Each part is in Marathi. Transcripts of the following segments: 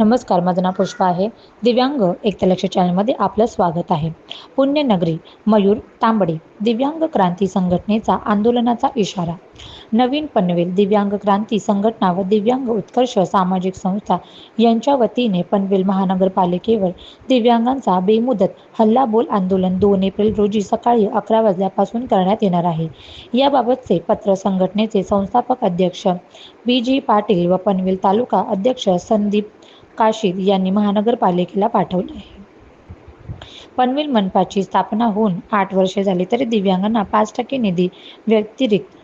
नमस्कार माझं नाव पुष्पा आहे. दिव्यांग एकतलक्ष चॅनलमध्ये आपलं स्वागत आहे. पुण्यनगरी मयूर तांबडे दिव्यांग क्रांती संघटनेचा आंदोलनाचा इशारा. नवीन पनवेल दिव्यांग क्रांती संघटना व दिव्यांग उत्कर्ष सामाजिक संस्था यांच्या वतीने पनवेल महानगरपालिकेवर दिव्यांगांचा बेमुदत हल्लाबोल आंदोलन दोन एप्रिल रोजी सकाळी अकरा वाजल्यापासून करण्यात येणार आहे. याबाबतचे पत्र संघटनेचे संस्थापक अध्यक्ष बी जी पाटील व पनवेल तालुका अध्यक्ष संदीप काशीद यांनी महानगरपालिकेला पाठवले आहे. पनवेल मनपाची स्थापना होऊन आठ वर्षे झाली तरी दिव्यांगांना पाच टक्के निधी व्यतिरिक्त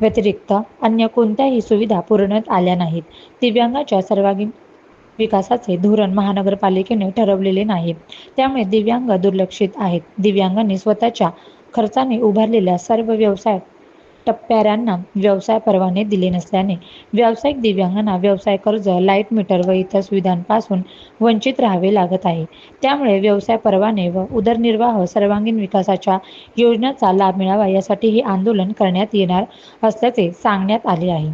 व्यतिरिक्त अन्य कोणत्याही सुविधा पुरवण्यात आल्या नाहीत. दिव्यांगाच्या सर्वांगीण विकासाचे धोरण महानगरपालिकेने ठरवलेले नाही. त्यामुळे दिव्यांग दुर्लक्षित आहेत. दिव्यांगांनी स्वतःच्या खर्चाने उभारलेल्या सर्व व्यवसाय टप्प्याऱ्यांना व्यवसाय परवाने दिले नसल्याने व्यावसायिक दिव्यांगांना व्यवसाय कर्ज लाइट मीटर व इतर सुविधांपासून वंचित राहावे लागत आहे. त्यामुळे व्यवसाय परवाने व उदरनिर्वाह सर्वांगीण विकासाच्या योजनांचा लाभ मिळावा यासाठी हे आंदोलन करण्यात येणार असल्याचे सांगण्यात आले आहे.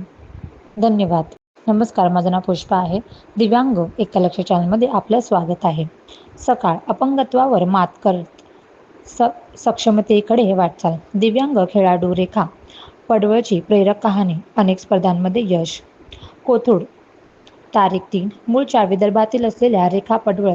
धन्यवाद. नमस्कार माझं नाव पुष्पा आहे. दिव्यांग एका लक्ष चॅनलमध्ये आपलं स्वागत आहे. सकाळ अपंगत्वावर मात करत स सक्षमतेकडे वाटचाल. दिव्यांग खेळाडू रेखा पडवळची प्रेरक कहाणी अनेक स्पर्धांमध्ये यश. कोथरूड तारीख तीन मूळच्या विदर्भातील असलेल्या रेखा पडवळ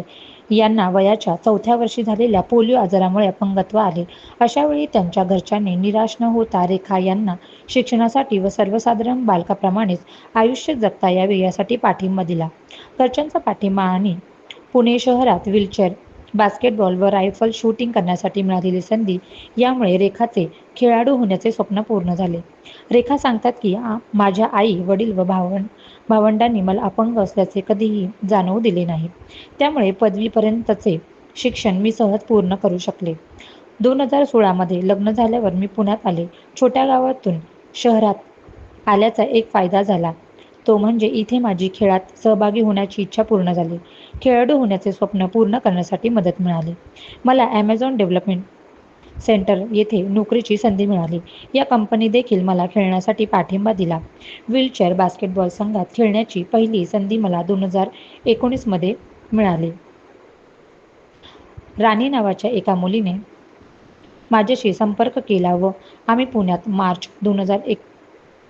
यांना वयाच्या चौथ्या वर्षी झालेल्या पोलिओ आजारामुळे अपंगत्व आले. अशावेळी त्यांच्या घरच्यांनी निराश न होता रेखा यांना शिक्षणासाठी व सर्वसाधारण बालकाप्रमाणेच आयुष्य जगता यावे यासाठी पाठिंबा दिला. घरच्यांचा पाठिंबा आणि पुणे शहरात व्हीलचेअर बास्केटबॉल व रायफल शूटिंग करण्यासाठी मिळालेली संधी यामुळे रेखाचे खेळाडू होण्याचे स्वप्न पूर्ण झाले. रेखा सांगतात की आ माझ्या आई वडील व भावंड भावंडांनी मला अपंग असल्याचे कधीही जाणवू दिले नाही. त्यामुळे पदवीपर्यंतचे शिक्षण मी सहज पूर्ण करू शकले. दोन हजार सोळामध्ये लग्न झाल्यावर मी पुण्यात आले. छोट्या गावातून शहरात आल्याचा एक फायदा झाला. तो म्हणजे इथे माझी खेळात सहभागी होण्याची इच्छा पूर्ण झाली. खेळाडू होण्याचे स्वप्न पूर्ण करण्यासाठी मदत मिळाली. मला ॲमेझॉन डेव्हलपमेंट सेंटर येथे नोकरीची संधी मिळाली. या कंपनी देखील मला खेळण्यासाठी पाठिंबा दिला. व्हीलचेअर बास्केटबॉल संघात खेळण्याची पहिली संधी मला दोन हजार एकोणीसमध्ये मिळाली. राणी नावाच्या एका मुलीने माझ्याशी संपर्क केला व आम्ही पुण्यात मार्च दोन हजार एक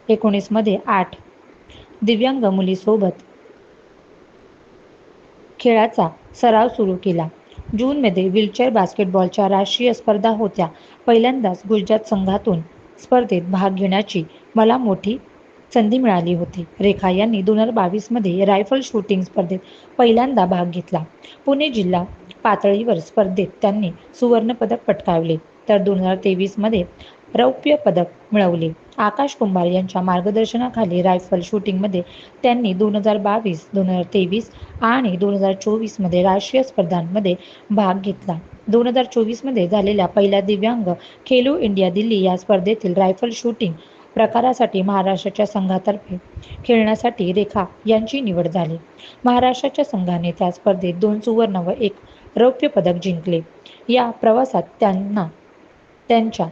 एकोणीसमध्ये आठ दिव्यांग मुलीसोबत. खेळाचा सराव सुरू केला. जूनमध्ये व्हीलचेअर बास्केटबॉलच्या राष्ट्रीय स्पर्धा होत्या. पहिल्यांदाच गुजरात संघातून स्पर्धेत भाग घेण्याची मला मोठी संधी मिळाली होती. रेखा यांनी दोन हजार बावीसमध्ये रायफल शूटिंग स्पर्धेत पहिल्यांदा भाग घेतला. पुणे जिल्हा पातळीवर स्पर्धेत त्यांनी सुवर्णपदक पटकावले. तर दोन हजार तेवीसमध्ये रौप्य पदक मिळवले. आकाश कुंभार यांच्या मार्गदर्शनाखाली रायफल शूटिंगमध्ये त्यांनी दोन हजार बावीस दोन हजार तेवीस आणि दोन हजार चोवीसमध्ये राष्ट्रीय स्पर्धांमध्ये भाग घेतला. दोन हजार चोवीसमध्ये झालेल्या पहिल्या दिव्यांग खेलो इंडिया दिल्ली या स्पर्धेतील रायफल शूटिंग प्रकारासाठी महाराष्ट्राच्या संघातर्फे खेळण्यासाठी रेखा यांची निवड झाली. महाराष्ट्राच्या संघाने त्या स्पर्धेत दोन सुवर्ण व एक रौप्य पदक जिंकले. या प्रवासात त्यांना त्यांच्या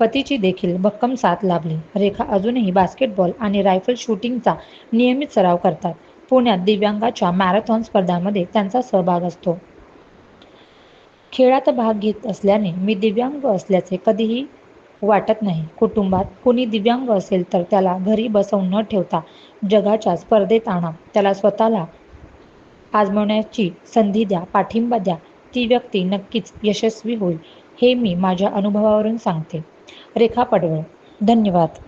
पतीची देखील भक्कम साथ लाभली. रेखा अजूनही बास्केटबॉल आणि रायफल शूटिंगचा नियमित सराव करतात. पुण्यात दिव्यांगाच्या मॅरेथॉन स्पर्धांमध्ये त्यांचा सहभाग असतो. खेळात भाग घेत असल्याने मी दिव्यांग असल्याचे कधीही वाटत नाही. कुटुंबात कोणी दिव्यांग असेल तर त्याला घरी बसवून न ठेवता जगाच्या स्पर्धेत आणा. त्याला स्वतःला आजमवण्याची संधी द्या पाठिंबा द्या. ती व्यक्ती नक्कीच यशस्वी होईल हे मी माझ्या अनुभवावरून सांगते. रेखा पडवळ. धन्यवाद.